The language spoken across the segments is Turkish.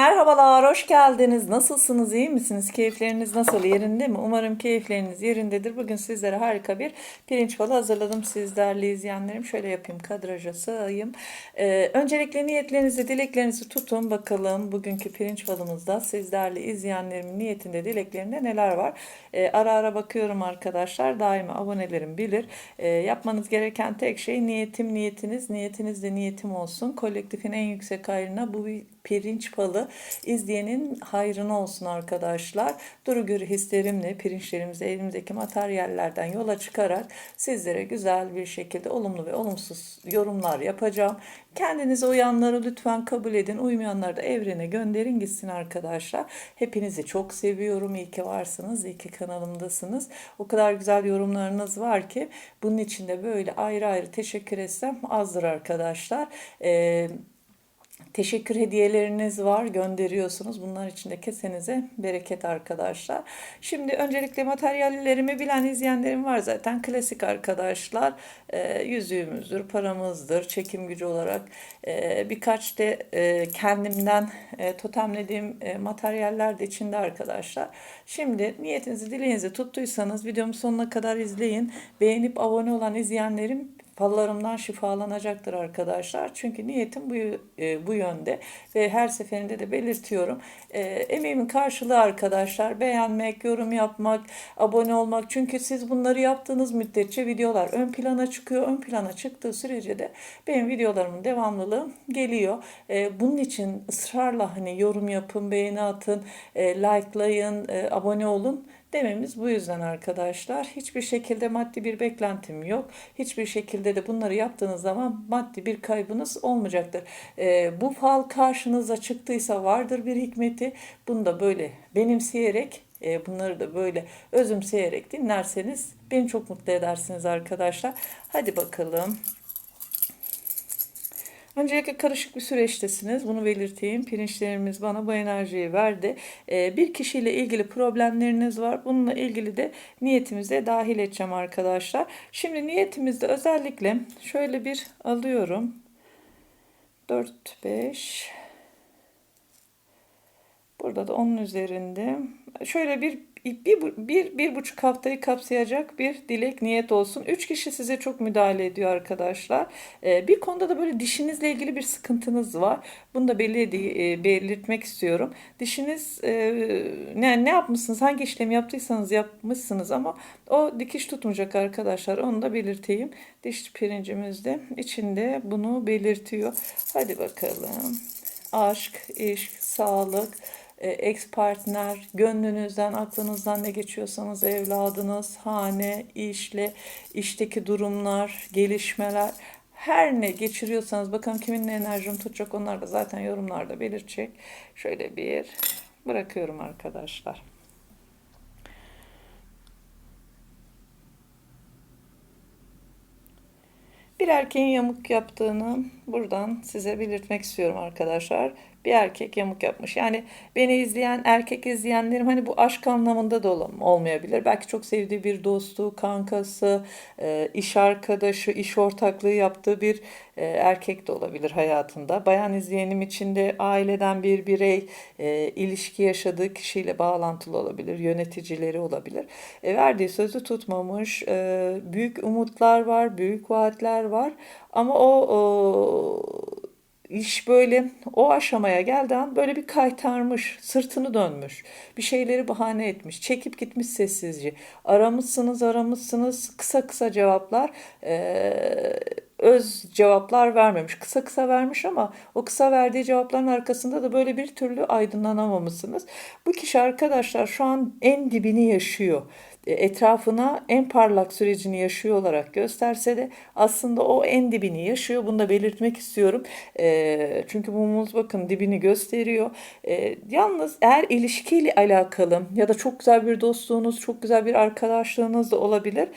Merhabalar, hoş geldiniz. Nasılsınız, iyi misiniz? Keyifleriniz nasıl, yerinde mi? Umarım keyifleriniz yerindedir. Bugün sizlere harika bir pirinç balı hazırladım sizlerle izleyenlerim. Şöyle yapayım, kadraja sığayım. Ee, öncelikle niyetlerinizi, dileklerinizi tutun. Bakalım bugünkü pirinç balımızda sizlerle izleyenlerimin niyetinde, dileklerinde neler var? Ee, ara ara bakıyorum arkadaşlar. Daima abonelerim bilir. Ee, yapmanız gereken tek şey niyetim, niyetiniz. Niyetiniz de niyetim olsun. Kolektifin en yüksek hayrına bu bir pirinç balı izleyenin hayrına olsun arkadaşlar. Duru görü hislerimle pirinçlerimizi elimizdeki materyallerden yola çıkarak sizlere güzel bir şekilde olumlu ve olumsuz yorumlar yapacağım. Kendinize uyanları lütfen kabul edin. Uymayanları da evrene gönderin gitsin arkadaşlar. Hepinizi çok seviyorum. İyi ki varsınız. İyi ki kanalımdasınız. O kadar güzel yorumlarınız var ki bunun için de böyle ayrı ayrı teşekkür etsem azdır arkadaşlar. Eee Teşekkür hediyeleriniz var, gönderiyorsunuz. Bunlar için de kesenize bereket arkadaşlar. Şimdi öncelikle materyallerimi bilen izleyenlerim var zaten. Klasik arkadaşlar. E, yüzüğümüzdür, paramızdır, çekim gücü olarak. E, birkaç da e, kendimden e, totemlediğim e, materyaller de içinde arkadaşlar. Şimdi niyetinizi, dileğinizi tuttuysanız videomu sonuna kadar izleyin. Beğenip abone olan izleyenlerim fallarımdan şifalanacaktır arkadaşlar. Çünkü niyetim bu e, bu yönde ve her seferinde de belirtiyorum. E, emeğimin karşılığı arkadaşlar beğenmek, yorum yapmak, abone olmak. Çünkü siz bunları yaptığınız müddetçe videolar ön plana çıkıyor. Ön plana çıktığı sürece de benim videolarımın devamlılığı geliyor. E, bunun için ısrarla hani yorum yapın, beğeni atın, e, likelayın, e, abone olun dememiz bu yüzden arkadaşlar. Hiçbir şekilde maddi bir beklentim yok. Hiçbir şekilde de bunları yaptığınız zaman maddi bir kaybınız olmayacaktır. E, bu fal karşınıza çıktıysa vardır bir hikmeti. Bunu da böyle benimseyerek e, bunları da böyle özümseyerek dinlerseniz beni çok mutlu edersiniz arkadaşlar. Hadi bakalım. Öncelikle karışık bir süreçtesiniz. Bunu belirteyim. Pirinçlerimiz bana bu enerjiyi verdi. Ee, bir kişiyle ilgili problemleriniz var. Bununla ilgili de niyetimize dahil edeceğim arkadaşlar. Şimdi niyetimizde özellikle şöyle bir alıyorum. 4, 5. Burada da onun üzerinde. Şöyle bir bir, bir, bir buçuk haftayı kapsayacak bir dilek niyet olsun. Üç kişi size çok müdahale ediyor arkadaşlar. Ee, bir konuda da böyle dişinizle ilgili bir sıkıntınız var. Bunu da belli e, belirtmek istiyorum. Dişiniz e, ne, ne yapmışsınız, hangi işlemi yaptıysanız yapmışsınız ama o dikiş tutmayacak arkadaşlar. Onu da belirteyim. Diş pirincimiz de içinde bunu belirtiyor. Hadi bakalım. Aşk, iş, sağlık, ex partner, gönlünüzden, aklınızdan ne geçiyorsanız evladınız, hane, işle, işteki durumlar, gelişmeler, her ne geçiriyorsanız bakın kimin enerjim tutacak onlar da zaten yorumlarda belirtecek. Şöyle bir bırakıyorum arkadaşlar. Bir erkeğin yamuk yaptığını buradan size belirtmek istiyorum arkadaşlar bir erkek yamuk yapmış. Yani beni izleyen erkek izleyenlerim hani bu aşk anlamında da olmayabilir. Belki çok sevdiği bir dostu, kankası, e, iş arkadaşı, iş ortaklığı yaptığı bir e, erkek de olabilir hayatında. Bayan izleyenim için de aileden bir birey e, ilişki yaşadığı kişiyle bağlantılı olabilir. Yöneticileri olabilir. Verdiği sözü tutmamış. Büyük umutlar var, büyük vaatler var. Ama o iş böyle o aşamaya geldiği an böyle bir kaytarmış, sırtını dönmüş, bir şeyleri bahane etmiş, çekip gitmiş sessizce. Aramışsınız, aramışsınız, kısa kısa cevaplar, ee, öz cevaplar vermemiş. Kısa kısa vermiş ama o kısa verdiği cevapların arkasında da böyle bir türlü aydınlanamamışsınız. Bu kişi arkadaşlar şu an en dibini yaşıyor. E, etrafına en parlak sürecini yaşıyor olarak gösterse de aslında o en dibini yaşıyor. Bunu da belirtmek istiyorum. E, çünkü mumumuz bakın dibini gösteriyor. E, yalnız eğer ilişkiyle alakalı ya da çok güzel bir dostluğunuz, çok güzel bir arkadaşlığınız da olabilir.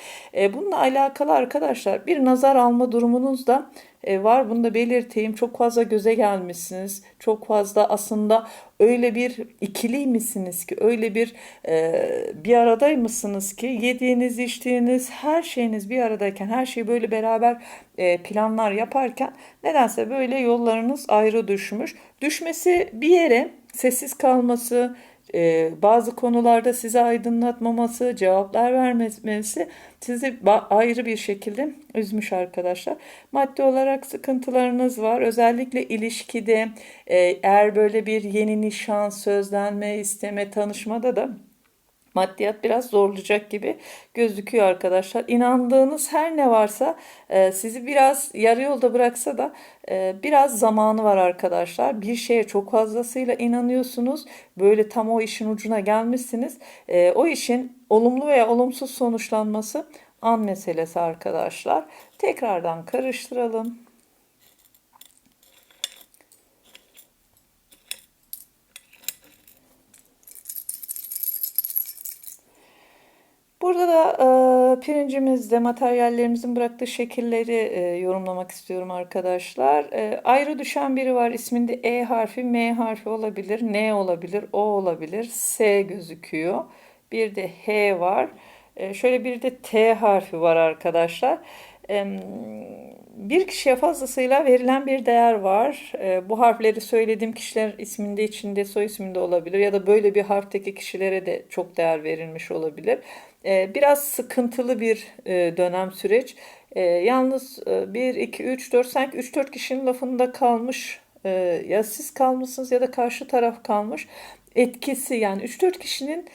Bununla alakalı arkadaşlar bir nazar alma durumunuz da e, var. Bunu da belirteyim. Çok fazla göze gelmişsiniz. Çok fazla aslında öyle bir ikili misiniz ki öyle bir e, bir aradaymışsınız ki yediğiniz içtiğiniz her şeyiniz bir aradayken her şeyi böyle beraber e, planlar yaparken nedense böyle yollarınız ayrı düşmüş. Düşmesi bir yere sessiz kalması, e, bazı konularda size aydınlatmaması, cevaplar vermemesi sizi ayrı bir şekilde üzmüş arkadaşlar. Maddi olarak sıkıntılarınız var. Özellikle ilişkide e, eğer böyle bir yeni nişan, sözlenme, isteme, tanışmada da maddiyat biraz zorlayacak gibi gözüküyor arkadaşlar. İnandığınız her ne varsa e, sizi biraz yarı yolda bıraksa da e, biraz zamanı var arkadaşlar. Bir şeye çok fazlasıyla inanıyorsunuz. Böyle tam o işin ucuna gelmişsiniz. E, o işin olumlu veya olumsuz sonuçlanması an meselesi arkadaşlar. Tekrardan karıştıralım. Burada da e, pirincimizde materyallerimizin bıraktığı şekilleri e, yorumlamak istiyorum arkadaşlar. E, ayrı düşen biri var. İsminde E harfi, M harfi olabilir, N olabilir, O olabilir, S gözüküyor. Bir de H var. E, şöyle bir de T harfi var arkadaşlar. Bir kişiye fazlasıyla verilen bir değer var. E, bu harfleri söylediğim kişiler isminde içinde soy isminde olabilir ya da böyle bir harfteki kişilere de çok değer verilmiş olabilir. E, biraz sıkıntılı bir e, dönem süreç. Yalnız e, 1, 2, 3, 4 sanki 3-4 kişinin lafında kalmış. Ya siz kalmışsınız ya da karşı taraf kalmış. Etkisi yani 3-4 kişinin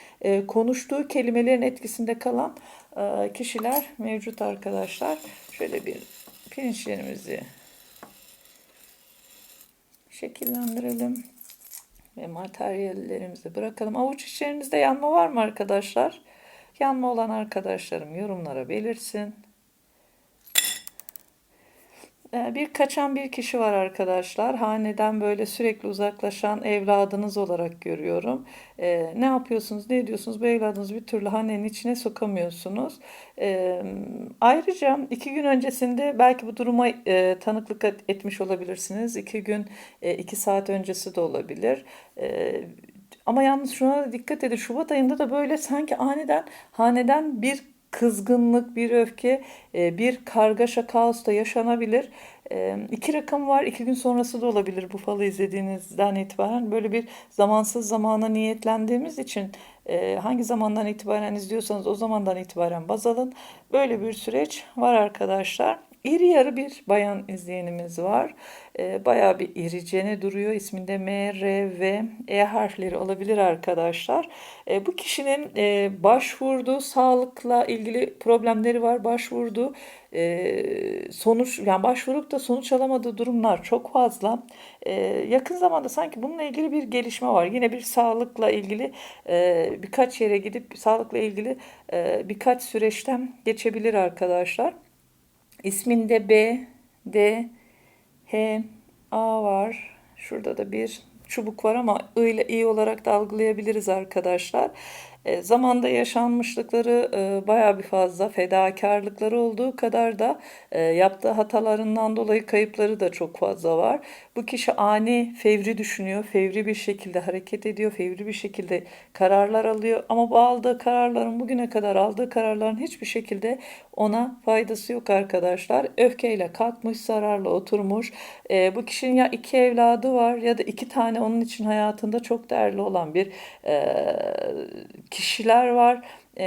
konuştuğu kelimelerin etkisinde kalan kişiler mevcut arkadaşlar. Şöyle bir pirinçlerimizi şekillendirelim ve materyallerimizi bırakalım. Avuç içlerinizde yanma var mı arkadaşlar? Yanma olan arkadaşlarım yorumlara belirsin. Ee, bir kaçan bir kişi var arkadaşlar. Haneden böyle sürekli uzaklaşan evladınız olarak görüyorum. Ee, ne yapıyorsunuz, ne ediyorsunuz? Bu evladınızı bir türlü hanenin içine sokamıyorsunuz. Ee, ayrıca iki gün öncesinde belki bu duruma e, tanıklık etmiş olabilirsiniz. İki gün, e, iki saat öncesi de olabilir. Ee, ama yalnız şuna da dikkat edin. Şubat ayında da böyle sanki aniden haneden bir kızgınlık, bir öfke, e, bir kargaşa, kaos da yaşanabilir. E, iki rakam var. iki gün sonrası da olabilir bu falı izlediğinizden itibaren. Böyle bir zamansız zamana niyetlendiğimiz için e, hangi zamandan itibaren izliyorsanız o zamandan itibaren baz alın. Böyle bir süreç var arkadaşlar. İri yarı bir bayan izleyenimiz var. E, bayağı bir iricene duruyor. İsminde M, R, V, E harfleri olabilir arkadaşlar. E, bu kişinin e, başvurduğu sağlıkla ilgili problemleri var. Başvurduğu e, sonuç yani başvurup da sonuç alamadığı durumlar çok fazla. E, yakın zamanda sanki bununla ilgili bir gelişme var. Yine bir sağlıkla ilgili e, birkaç yere gidip sağlıkla ilgili e, birkaç süreçten geçebilir arkadaşlar. İsminde B, D, H, A var. Şurada da bir çubuk var ama I ile I olarak da algılayabiliriz arkadaşlar. E, zamanda yaşanmışlıkları e, baya bir fazla fedakarlıkları olduğu kadar da e, yaptığı hatalarından dolayı kayıpları da çok fazla var. Bu kişi ani, fevri düşünüyor, fevri bir şekilde hareket ediyor, fevri bir şekilde kararlar alıyor. Ama bu aldığı kararların bugüne kadar aldığı kararların hiçbir şekilde ona faydası yok arkadaşlar. Öfkeyle kalkmış, zararla oturmuş. E, bu kişinin ya iki evladı var ya da iki tane onun için hayatında çok değerli olan bir e, kişiler var. E,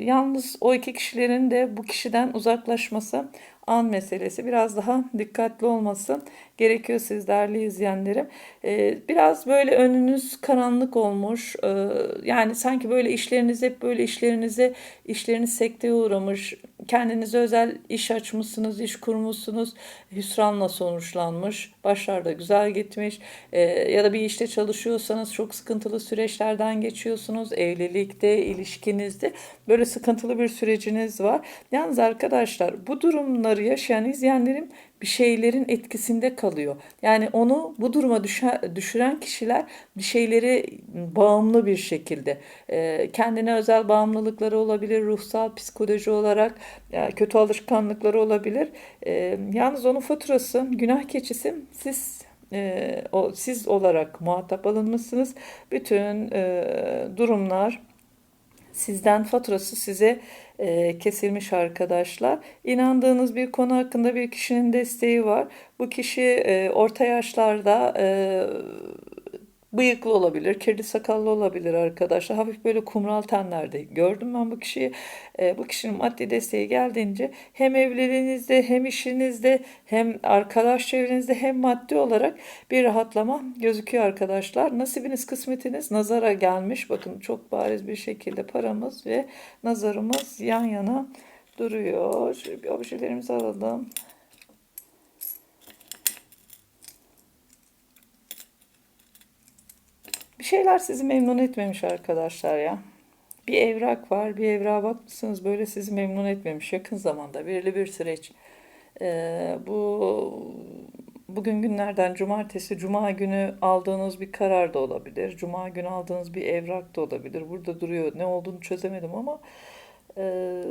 yalnız o iki kişilerin de bu kişiden uzaklaşması an meselesi. Biraz daha dikkatli olması gerekiyor siz değerli izleyenlerim. Ee, biraz böyle önünüz karanlık olmuş. Ee, yani sanki böyle işleriniz hep böyle işlerinize işleriniz sekteye uğramış. Kendinize özel iş açmışsınız, iş kurmuşsunuz. Hüsranla sonuçlanmış. Başlarda güzel gitmiş. Ee, ya da bir işte çalışıyorsanız çok sıkıntılı süreçlerden geçiyorsunuz. Evlilikte, ilişkinizde böyle sıkıntılı bir süreciniz var. Yalnız arkadaşlar bu durumları yaşayan izleyenlerim bir şeylerin etkisinde kalıyor. Yani onu bu duruma düşüren kişiler bir şeyleri bağımlı bir şekilde e, kendine özel bağımlılıkları olabilir, ruhsal, psikoloji olarak kötü alışkanlıkları olabilir. E, yalnız onun faturası, günah keçisi siz e, siz olarak muhatap alınmışsınız. Bütün durumlar sizden faturası size e, kesilmiş arkadaşlar. İnandığınız bir konu hakkında bir kişinin desteği var. Bu kişi e, orta yaşlarda e, bıyıklı olabilir, kirli sakallı olabilir arkadaşlar. Hafif böyle kumral tenlerde gördüm ben bu kişiyi. E, bu kişinin maddi desteği geldiğince hem evliliğinizde hem işinizde hem arkadaş çevrenizde hem maddi olarak bir rahatlama gözüküyor arkadaşlar. Nasibiniz kısmetiniz nazara gelmiş. Bakın çok bariz bir şekilde paramız ve nazarımız yan yana duruyor. Şöyle bir objelerimizi alalım. Bir şeyler sizi memnun etmemiş arkadaşlar ya. Bir evrak var, bir evrağa bakmışsınız böyle sizi memnun etmemiş yakın zamanda, belirli bir süreç. Ee, bu bugün günlerden cumartesi, cuma günü aldığınız bir karar da olabilir. Cuma günü aldığınız bir evrak da olabilir. Burada duruyor. Ne olduğunu çözemedim ama e,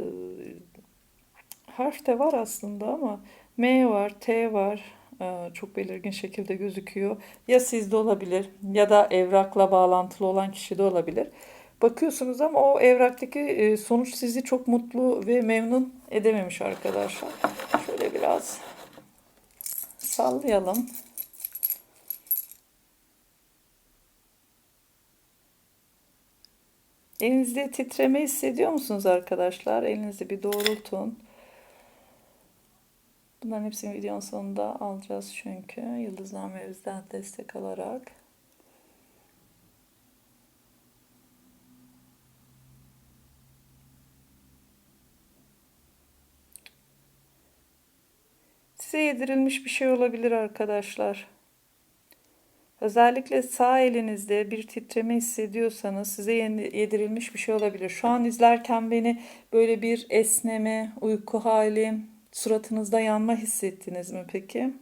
harf de var aslında ama M var, T var. Ee, çok belirgin şekilde gözüküyor. Ya sizde olabilir ya da evrakla bağlantılı olan kişi de olabilir. Bakıyorsunuz ama o evraktaki e, sonuç sizi çok mutlu ve memnun edememiş arkadaşlar. Şöyle biraz sallayalım. Elinizde titreme hissediyor musunuz arkadaşlar? Elinizi bir doğrultun. Bunların hepsini videonun sonunda alacağız çünkü yıldıznamemizden destek alarak. Size yedirilmiş bir şey olabilir arkadaşlar. Özellikle sağ elinizde bir titreme hissediyorsanız size yedirilmiş bir şey olabilir. Şu an izlerken beni böyle bir esneme, uyku hali, Suratınızda yanma hissettiniz mi peki?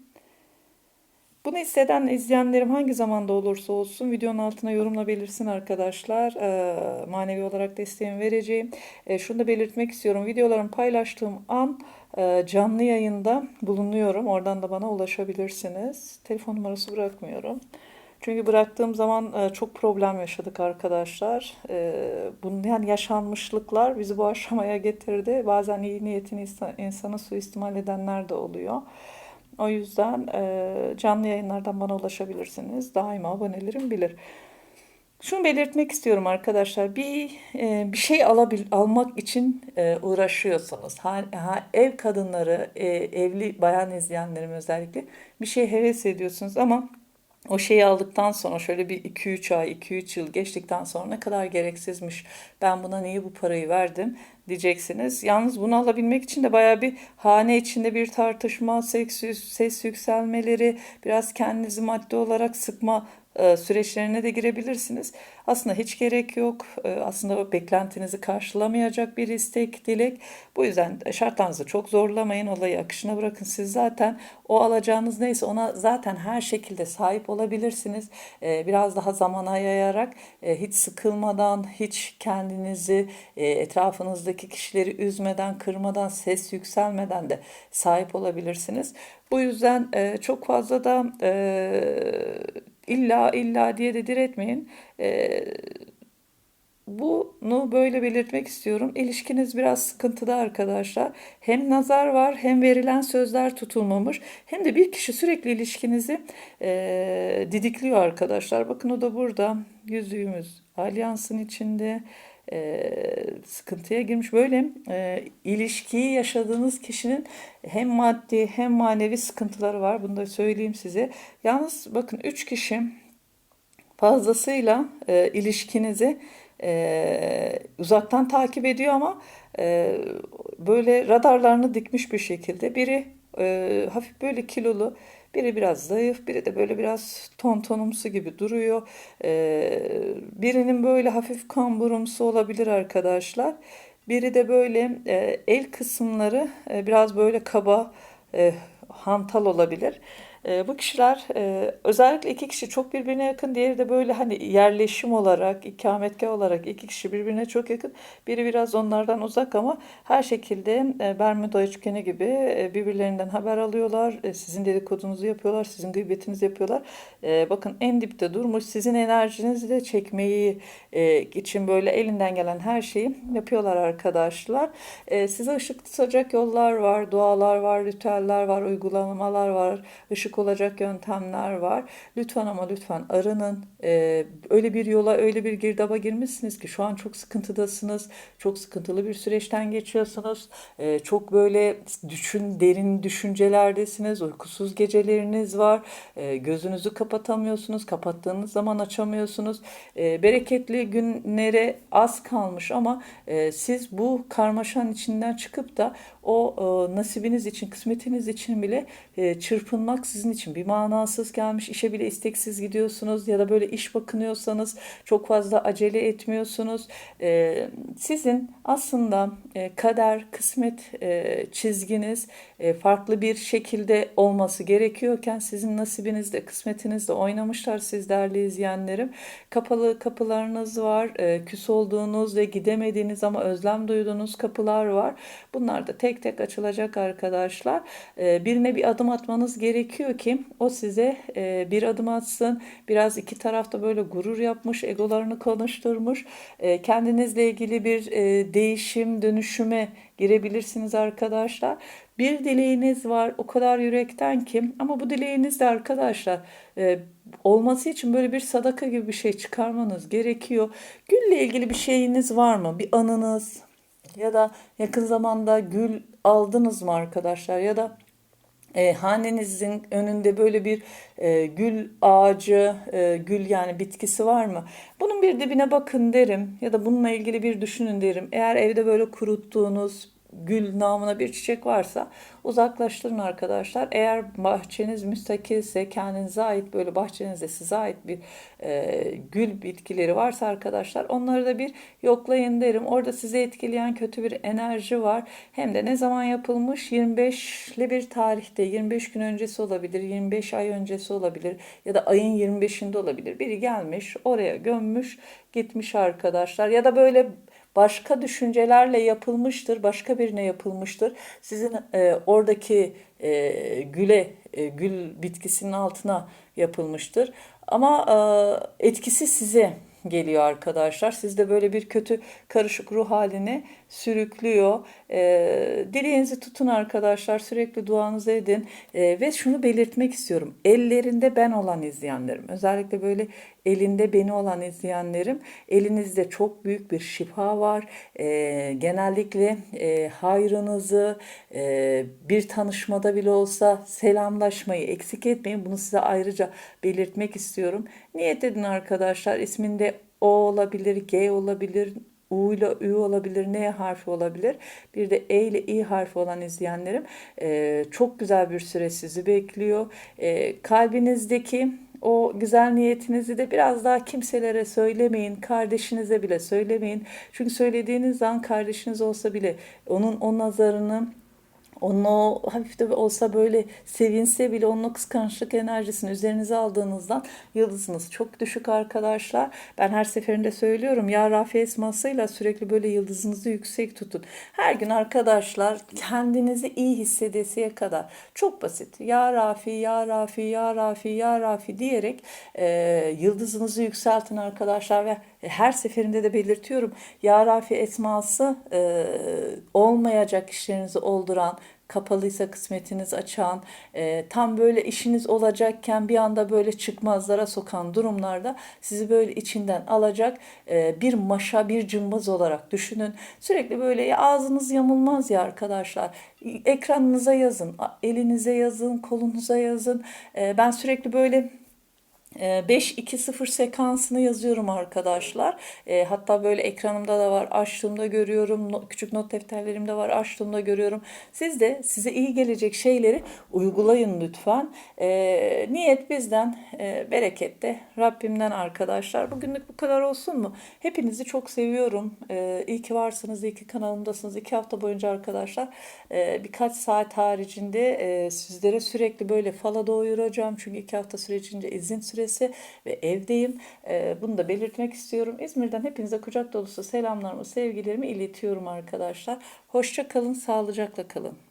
Bunu hisseden izleyenlerim hangi zamanda olursa olsun videonun altına yorumla belirsin arkadaşlar. E, manevi olarak desteğimi vereceğim. E, şunu da belirtmek istiyorum. Videolarımı paylaştığım an e, canlı yayında bulunuyorum. Oradan da bana ulaşabilirsiniz. Telefon numarası bırakmıyorum. Çünkü bıraktığım zaman e, çok problem yaşadık arkadaşlar. E, bunun yani yaşanmışlıklar bizi bu aşamaya getirdi. Bazen iyi niyetini insanı suistimal edenler de oluyor. O yüzden e, canlı yayınlardan bana ulaşabilirsiniz. Daima abonelerim bilir. Şunu belirtmek istiyorum arkadaşlar. Bir bir şey alabil, almak için uğraşıyorsanız, ha, ha, ev kadınları, evli bayan izleyenlerim özellikle bir şey heves ediyorsunuz ama o şeyi aldıktan sonra şöyle bir 2-3 ay, 2-3 yıl geçtikten sonra ne kadar gereksizmiş. Ben buna niye bu parayı verdim diyeceksiniz. Yalnız bunu alabilmek için de baya bir hane içinde bir tartışma, ses, ses yükselmeleri, biraz kendinizi maddi olarak sıkma e, süreçlerine de girebilirsiniz. Aslında hiç gerek yok. E, aslında beklentinizi karşılamayacak bir istek, dilek. Bu yüzden şartlarınızı çok zorlamayın. Olayı akışına bırakın. Siz zaten o alacağınız neyse ona zaten her şekilde sahip olabilirsiniz. E, biraz daha zamana yayarak hiç sıkılmadan, hiç kendinizi etrafınızdaki kişileri üzmeden, kırmadan, ses yükselmeden de sahip olabilirsiniz. Bu yüzden çok fazla da İlla illa diye de diretmeyin. Ee, bunu böyle belirtmek istiyorum. İlişkiniz biraz sıkıntıda arkadaşlar. Hem nazar var hem verilen sözler tutulmamış hem de bir kişi sürekli ilişkinizi e, didikliyor arkadaşlar. Bakın o da burada yüzüğümüz alyansın içinde e, sıkıntıya girmiş. Böyle e, ilişkiyi yaşadığınız kişinin hem maddi hem manevi sıkıntıları var. Bunu da söyleyeyim size. Yalnız bakın üç kişi fazlasıyla e, ilişkinizi e, uzaktan takip ediyor ama e, böyle radarlarını dikmiş bir şekilde. Biri e, hafif böyle kilolu, biri biraz zayıf, biri de böyle biraz tontonumsu gibi duruyor. Ee, birinin böyle hafif kamburumsu olabilir arkadaşlar. Biri de böyle e, el kısımları e, biraz böyle kaba, e, hantal olabilir. E, bu kişiler e, özellikle iki kişi çok birbirine yakın, diğeri de böyle hani yerleşim olarak, ikametgah olarak iki kişi birbirine çok yakın. Biri biraz onlardan uzak ama her şekilde e, Bermuda üçgeni gibi e, birbirlerinden haber alıyorlar. Sizin dedikodunuzu yapıyorlar, sizin gıybetinizi yapıyorlar. Bakın en dipte durmuş, sizin enerjinizi de çekmeyi için böyle elinden gelen her şeyi yapıyorlar arkadaşlar. Size ışık tutacak yollar var, dualar var, ritüeller var, uygulamalar var, ışık karışık olacak yöntemler var. Lütfen ama lütfen arının. Ee, öyle bir yola, öyle bir girdaba girmişsiniz ki şu an çok sıkıntıdasınız. Çok sıkıntılı bir süreçten geçiyorsunuz. Ee, çok böyle düşün, derin düşüncelerdesiniz. Uykusuz geceleriniz var. Ee, gözünüzü kapatamıyorsunuz. Kapattığınız zaman açamıyorsunuz. Ee, bereketli günlere az kalmış ama e, siz bu karmaşanın içinden çıkıp da o e, nasibiniz için, kısmetiniz için bile e, çırpınmak sizin için bir manasız gelmiş. İşe bile isteksiz gidiyorsunuz ya da böyle iş bakınıyorsanız çok fazla acele etmiyorsunuz. E, sizin aslında e, kader, kısmet e, çizginiz e, farklı bir şekilde olması gerekiyorken sizin nasibinizde, kısmetinizde oynamışlar siz değerli izleyenlerim. Kapalı kapılarınız var, e, küs olduğunuz ve gidemediğiniz ama özlem duyduğunuz kapılar var. Bunlar da tek tek açılacak arkadaşlar. E, birine bir adım atmanız gerekiyor ki o size e, bir adım atsın. Biraz iki tarafta böyle gurur yapmış, egolarını konuşturmuş. E, kendinizle ilgili bir e, değişim, dönüşüme girebilirsiniz arkadaşlar. Bir dileğiniz var o kadar yürekten ki ama bu dileğiniz de arkadaşlar e, olması için böyle bir sadaka gibi bir şey çıkarmanız gerekiyor. Gülle ilgili bir şeyiniz var mı? Bir anınız ya da yakın zamanda gül aldınız mı arkadaşlar ya da e, hanenizin önünde böyle bir e, gül ağacı, e, gül yani bitkisi var mı? Bunun bir dibine bakın derim ya da bununla ilgili bir düşünün derim. Eğer evde böyle kuruttuğunuz gül namına bir çiçek varsa uzaklaştırın arkadaşlar. Eğer bahçeniz müstakilse kendinize ait böyle bahçenizde size ait bir e, gül bitkileri varsa arkadaşlar onları da bir yoklayın derim. Orada sizi etkileyen kötü bir enerji var. Hem de ne zaman yapılmış 25'li bir tarihte 25 gün öncesi olabilir 25 ay öncesi olabilir ya da ayın 25'inde olabilir. Biri gelmiş oraya gömmüş gitmiş arkadaşlar ya da böyle başka düşüncelerle yapılmıştır, başka birine yapılmıştır. Sizin e, oradaki e, güle, e, gül bitkisinin altına yapılmıştır. Ama e, etkisi size geliyor arkadaşlar. Sizde böyle bir kötü karışık ruh haline sürüklüyor. E, dileğinizi tutun arkadaşlar. Sürekli duanızı edin. E, ve şunu belirtmek istiyorum. Ellerinde ben olan izleyenlerim. Özellikle böyle elinde beni olan izleyenlerim. Elinizde çok büyük bir şifa var. E, genellikle e, hayrınızı e, bir tanışmada bile olsa selamlaşmayı eksik etmeyin. Bunu size ayrıca belirtmek istiyorum. Niyet edin arkadaşlar. İsminde O olabilir, G olabilir, U ile Ü olabilir, N harfi olabilir. Bir de E ile İ harfi olan izleyenlerim e, çok güzel bir süre sizi bekliyor. E, kalbinizdeki o güzel niyetinizi de biraz daha kimselere söylemeyin. Kardeşinize bile söylemeyin. Çünkü söylediğiniz zaman kardeşiniz olsa bile onun o nazarını onun o hafif de olsa böyle sevinse bile onun o kıskançlık enerjisini üzerinize aldığınızdan yıldızınız çok düşük arkadaşlar. Ben her seferinde söylüyorum ya Rafi esmasıyla sürekli böyle yıldızınızı yüksek tutun. Her gün arkadaşlar kendinizi iyi hissedesiye kadar çok basit. Ya Rafi, Ya Rafi, Ya Rafi, Ya Rafi diyerek e, yıldızınızı yükseltin arkadaşlar ve her seferinde de belirtiyorum. Ya Rafi esması e, olmayacak işlerinizi olduran, kapalıysa kısmetiniz açan, e, tam böyle işiniz olacakken bir anda böyle çıkmazlara sokan durumlarda sizi böyle içinden alacak e, bir maşa, bir cımbız olarak düşünün. Sürekli böyle ya ağzınız yamulmaz ya arkadaşlar. Ekranınıza yazın, elinize yazın, kolunuza yazın. E, ben sürekli böyle 5-2-0 sekansını yazıyorum arkadaşlar. E, hatta böyle ekranımda da var. Açtığımda görüyorum. Küçük not defterlerimde var. Açtığımda görüyorum. Siz de size iyi gelecek şeyleri uygulayın lütfen. E, niyet bizden, e, bereket de Rabbimden arkadaşlar. Bugünlük bu kadar olsun mu? Hepinizi çok seviyorum. E, iyi ki varsınız. iyi ki kanalımdasınız. İki hafta boyunca arkadaşlar e, birkaç saat haricinde e, sizlere sürekli böyle fala doyuracağım. Çünkü iki hafta sürecince izin süresi süresi ve evdeyim. Ee, bunu da belirtmek istiyorum. İzmir'den hepinize kucak dolusu selamlarımı, sevgilerimi iletiyorum arkadaşlar. Hoşça kalın, sağlıcakla kalın.